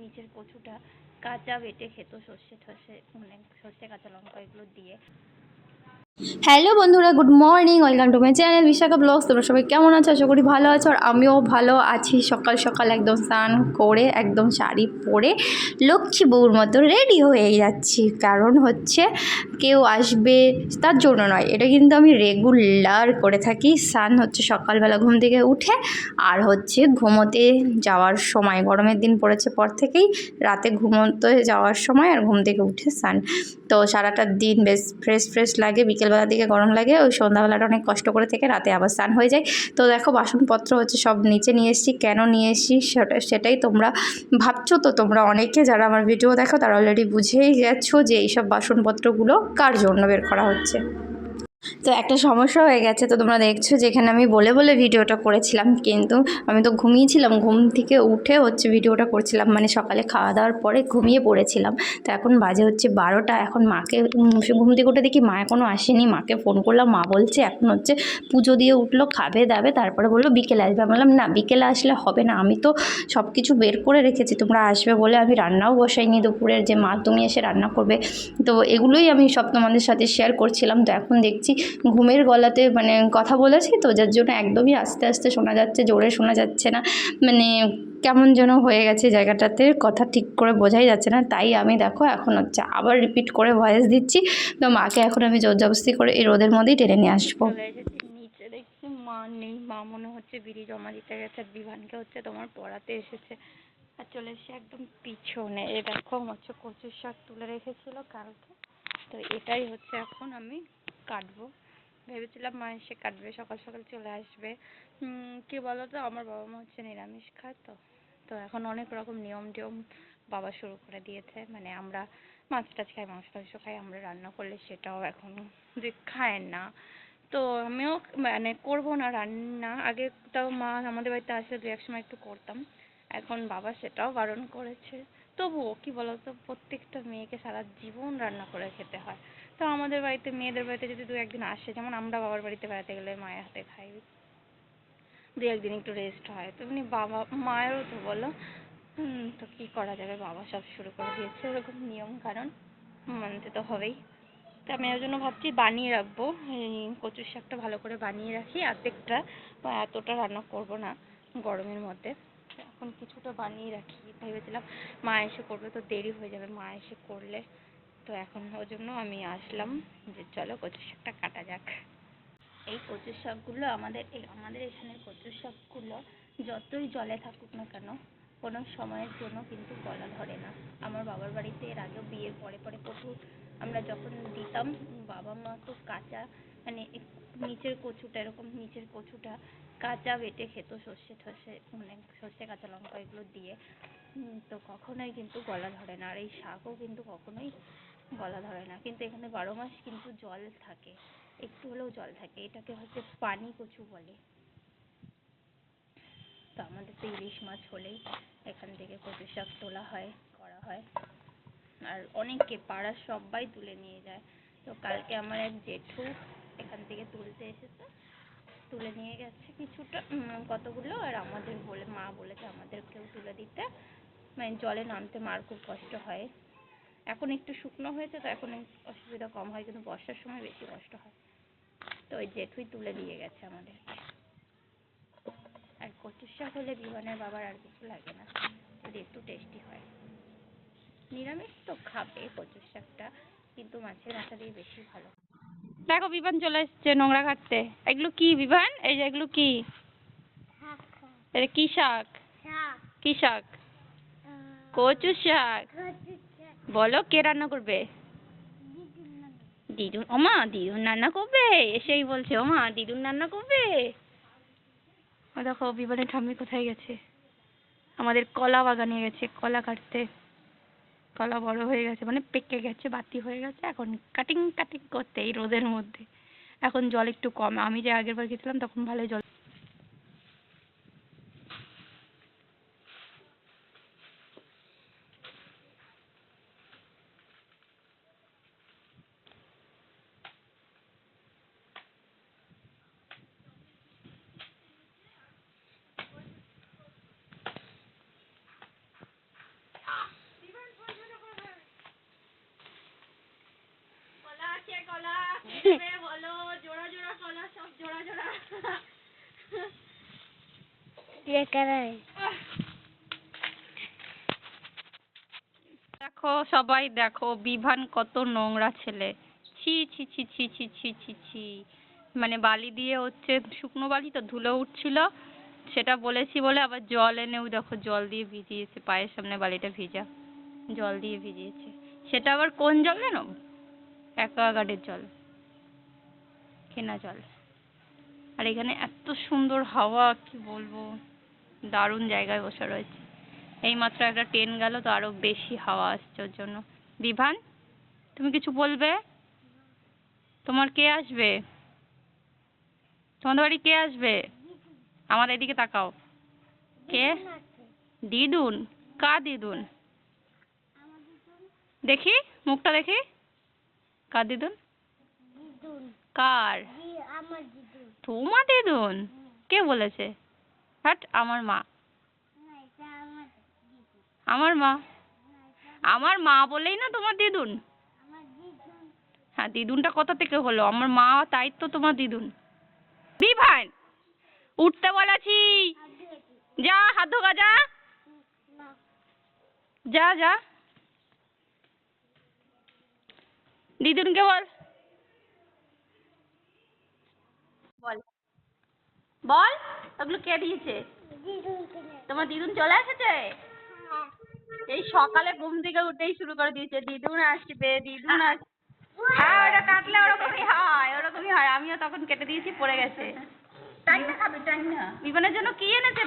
নিচের কচুটা কাঁচা বেটে খেত সর্ষে ঠসে মানে সর্ষে কাঁচা লঙ্কা এগুলো দিয়ে। হ্যালো বন্ধুরা, good morning, welcome to my channel Bishakha blogs. তোমরা সবাই কেমন আছো? আশা করি ভালো আছো, আর আমিও ভালো আছি। সকাল সকাল একদম স্নান করে, একদম শাড়ি পরে লক্ষ্মী বউর মতো রেডি হয়ে যাচ্ছি। কারণ হচ্ছে কেউ আসবে তার জন্য নয়, এটা কিন্তু আমি রেগুলার করে থাকি। স্নান হচ্ছে সকালবেলা ঘুম থেকে উঠে, আর হচ্ছে ঘুমোতে যাওয়ার সময়। গরমের দিন পড়েছে পর থেকেই রাতে ঘুমোতে যাওয়ার সময় আর ঘুম থেকে উঠে স্নান। তো সারাটা দিন বেশ ফ্রেশ ফ্রেশ লাগে। বিকেলবেলার দিকে গরম লাগে, ওই সন্ধ্যাবেলাটা অনেক কষ্ট করে থেকে রাতে আবার স্নান হয়ে যায়। তো দেখো বাসনপত্র হচ্ছে সব নিচে নিয়ে এসেছি, কেন নিয়ে এসেছি সেটা, সেটাই তোমরা ভাবছ। তো তোমরা অনেকে যারা আমার ভিডিও দেখো তারা অলরেডি বুঝেই গেছো যে এইসব বাসনপত্রগুলো কার জন্য বের করা হচ্ছে। তো একটা সমস্যা হয়ে গেছে। তো তোমরা দেখছ যেখানে আমি বলে বলে ভিডিওটা করেছিলাম। কিন্তু আমি তো ঘুমিয়েছিলাম, ঘুম থেকে উঠে হচ্ছে ভিডিওটা করছিলাম। মানে সকালে খাওয়া দাওয়ার পরে ঘুমিয়ে পড়েছিলাম। তো এখন বাজে হচ্ছে বারোটা। এখন মাকে ঘুম থেকে উঠে দেখি মা এখনও আসেনি। মাকে ফোন করলাম, মা বলছে এখন হচ্ছে পুজো দিয়ে উঠল, খাবে দাবে। তারপরে বলল বিকেলে আসবে। আমি বললাম, না, বিকেলে আসলে হবে না। আমি তো সব কিছু বের করে রেখেছি। তোমরা আসবে বলে আমি রান্নাও বসাইনি দুপুরের। যে মা তুমি এসে রান্না করবে। তো এগুলোই আমি সব তোমাদের সাথে শেয়ার করছিলাম। তো এখন দেখছি ঘুমের গলাতে মানে কথা বলেছি তো, যার জন্য একদমই আস্তে আস্তে শোনা যাচ্ছে, জোরে শোনা যাচ্ছে না। মানে কেমন যেন হয়ে গেছে জায়গাটাতে, কথা ঠিক করে বোঝাই যাচ্ছে না। তাই আমি দেখো এখন হচ্ছে আবার রিপিট করে ভয়েস দিচ্ছি। তো মাকে এখন আমি জোর জবস্তি করে এই রোদের মধ্যেই টেনে নিয়ে আসব। নিচে, দেখছি মা নেই। মা মনে হচ্ছে বিড়ি জমা দিতে গেছে বিভানকে হচ্ছে তোমার পড়াতে এসেছে। আর চলে এসে একদম পিছনে। এ দেখো হচ্ছে কচুর শাক তুলে রেখেছিল কালকে। তো এটাই হচ্ছে এখন আমি কাটবো। ভেবেছিলাম মা এসে কাটবে, সকাল সকাল চলে আসবে। কি বলতো, আমার বাবা মা হচ্ছে নিরামিষ খায় তো। তো এখন অনেক রকম নিয়ম টিয়ম বাবা শুরু করে দিয়েছে। মানে আমরা মাছ টাছ খাই মাংস টাংস খাই, আমরা রান্না করলে সেটাও এখন যে খায় না। তো আমিও মানে করব না রান্না। আগে তাও মা আমাদের বাড়িতে আসলে দু এক সময় একটু করতাম। এখন বাবা সেটাও বারণ করেছে। তবুও কি বলতো, প্রত্যেকটা মেয়েকে সারা জীবন রান্না করে খেতে হয়। তো আমাদের বাড়িতে, মেয়েদের বাড়িতে যদি দু একদিন আসে, যেমন আমরা বাবার বাড়িতে বেড়াতে গেলে মায়ের হাতে খাই। দু একদিন একটু রেস্ট হয়। তেমনি বাবা, মায়েরও তো বলো তো কি করা যাবে? বাবা সব শুরু করে দিয়েছে ওরকম নিয়ম কারণ। মানতে তো হবেই। তো আমি ওই জন্য ভাবছি বানিয়ে রাখব। কচুর শাকটা ভালো করে বানিয়ে রাখি। অর্ধেকটা বা এতটা রান্না করব না গরমের মধ্যে। এখন কিছুটা বানিয়ে রাখি। ভেবেছিলাম মা এসে করবে, তো দেরি হয়ে যাবে মা এসে করলে। তো এখন ওই জন্য আমি আসলাম যে চলো কচুর শাকটা কাটা যাক। এই কচুর শাকগুলো আমাদের এই আমাদের এখানের কচুর শাকগুলো যতই জলে থাকুক না কেন, কোনো সময়ের জন্য কিন্তু গলা ধরে না। আমার বাবার বাড়িতে এর আগেও বিয়ের পরে পরে প্রচুর আমরা যখন দিতাম, বাবা মা তো কাঁচা মানে নিচের কচুটা, এরকম নিচের কচুটা কাঁচা বেটে খেত সর্ষে ঠসে মানে সর্ষে, কাঁচা লঙ্কা এগুলো দিয়ে। তো কখনোই কিন্তু গলা ধরে না। আর এই শাকও কিন্তু কখনোই গলা ধরে না। কিন্তু এখানে বারো মাস কিন্তু জল থাকে। একটু হলেও জল থাকে। এটাকে হচ্ছে পানি কচু বলে। তো আমাদের তো ইলিশ মাছ হলেই এখান থেকে কচু শাক তোলা হয়, করা হয়। আর অনেকে পাড়ার সবাই তুলে নিয়ে যায়। তো কালকে আমার এক জেঠু এখান থেকে তুলতে এসেছে। তুলে নিয়ে গেছে কিছুটা কতগুলো। আর আমাদের বলে, মা বলেছে আমাদেরকেও তুলে দিতে। মানে জলে নামতে মার খুব কষ্ট হয়। এখন একটু শুকনো হয়েছে তো এখন অসুবিধা কম হয় কিন্তু বর্ষার সময় বেশি কষ্ট হয়। তো ওই জেঠুই তুলে দিয়ে গেছে আমাদেরকে আর কচুর শাক হলে বিমানের বাবার আর কিছু লাগে না যদি একটু টেস্টি হয়। নিরামিষ তো খাবে কচুর শাকটা কিন্তু মাছের মাথা দিয়ে বেশি ভালো। দেখো বিমান চলে এসছে নোংরা কাটতে। এগুলো কি বিমান এই যে এগুলো কি? এটা কি শাক? কি শাক? কচু শাক। বলো, কে রান্না করবে? দিদুন ওমা দিদুন রান্না করবে? এসেই বলছে, ওমা দিদুন রান্না করবে? ও দেখো বিমানের ঠাম্মি কোথায় গেছে? আমাদের কলা বাগানে গেছে, কলা কাটতে। কলা বড় হয়ে গেছে মানে পেকে গেছে, বাতি হয়ে গেছে, এখন কাটিং কাটিং করতে এই রোদের মধ্যে। এখন জল একটু কম, আমি যে আগের বার গেছিলাম তখন ভালোই জল দেবে বলো জোড়া জোড়া কলা সব জোড়া জোড়া দেখো সবাই দেখো বিভান কত নোংরা ছেলে। ছি ছি ছি ছি ছি ছি ছি ছি। মানে বালি দিয়ে হচ্ছে শুকনো বালি তো ধুলো উঠছিল। সেটা বলেছি বলে আবার জল এনেও দেখো জল দিয়ে ভিজিয়েছে পায়ের সামনে বালিটা ভিজা জল দিয়ে ভিজিয়েছে। সেটা আবার কোন জল জানো? অ্যাকোয়াগার্ডের জল। কেনা জল। আর এখানে এত সুন্দর হাওয়া, কি বলব? দারুণ জায়গায় বসে রয়েছে। এইমাত্র একটা ট্রেন গেল, তো আরও বেশি হাওয়া আসছে ওর জন্য। বিভান, তুমি কিছু বলবে? তোমার কে আসবে? তোমাদের বাড়ি কে আসবে? আমার এদিকে তাকাও। কে? দিদুন। কা দিদুন? দেখি, মুখটা দেখি। কা দিদুন? কার? তোমার দিদুন? কে বলেছে? হাট আমার মা। আমার মা? আমার মা বলেই না তোমার দিদুন। হ্যাঁ দিদুনটা কোথা থেকে হলো? আমার মা, তাই তো তোমার দিদুন। বিভান উঠতে বলেছি। যা, হাত ধোকা যা। যা যা। দিদুনকে বল বল। বল ওগুলো কে দিয়েছে? তোমার দিদুন চলে এসেছে? এই সকালে ঘুম থেকে উঠেই শুরু করে দিয়েছে। দিদুন আসবে দিদুন আসবে হ্যাঁ ওটা কাটলে ওরকমই হয় ওরকমই হয়। আমিও তখন কেটে দিয়েছি পড়ে গেছে। জন্য কি এনেছে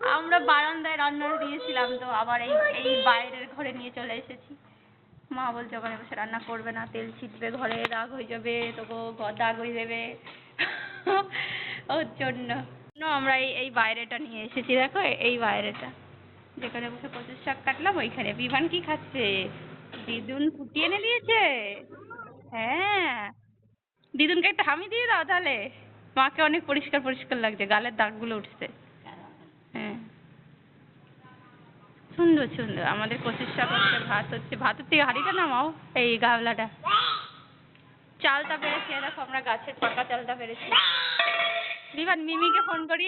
আমরা বারান্দায় রান্না দিয়েছিলাম তো আবার এই এই বাইরের ঘরে নিয়ে চলে এসেছি। মা বলছে ওখানে বসে রান্না করবে না তেল ছিটবে ঘরে দাগ হয়ে যাবে ঘর দাগ হয়ে যাবে। ওর জন্য আমরা এই এই বাইরেটা নিয়ে এসেছি, দেখো এই বাইরেটা। যেখানে বসে কচুর শাক কাটলাম, ওইখানে। বিমান কি খাচ্ছে? দিদুন ফুটিয়ে এনে দিয়েছে। হ্যাঁ। দিদুনকে একটা হামি দিয়ে দাও তাহলে। মাকে অনেক পরিষ্কার পরিষ্কার লাগছে, গালের দাগগুলো উঠছে। হ্যাঁ। সুন্দর সুন্দর। আমাদের কচুর শাক হচ্ছে, ভাত হচ্ছে। ভাতের থেকে হাঁড়িটা নামাও, এই গামলাটা চালটা পেরেছি দেখো আমরা গাছের পাকা চালটা পেরেছি। বিভান মিমিকে ফোন করি।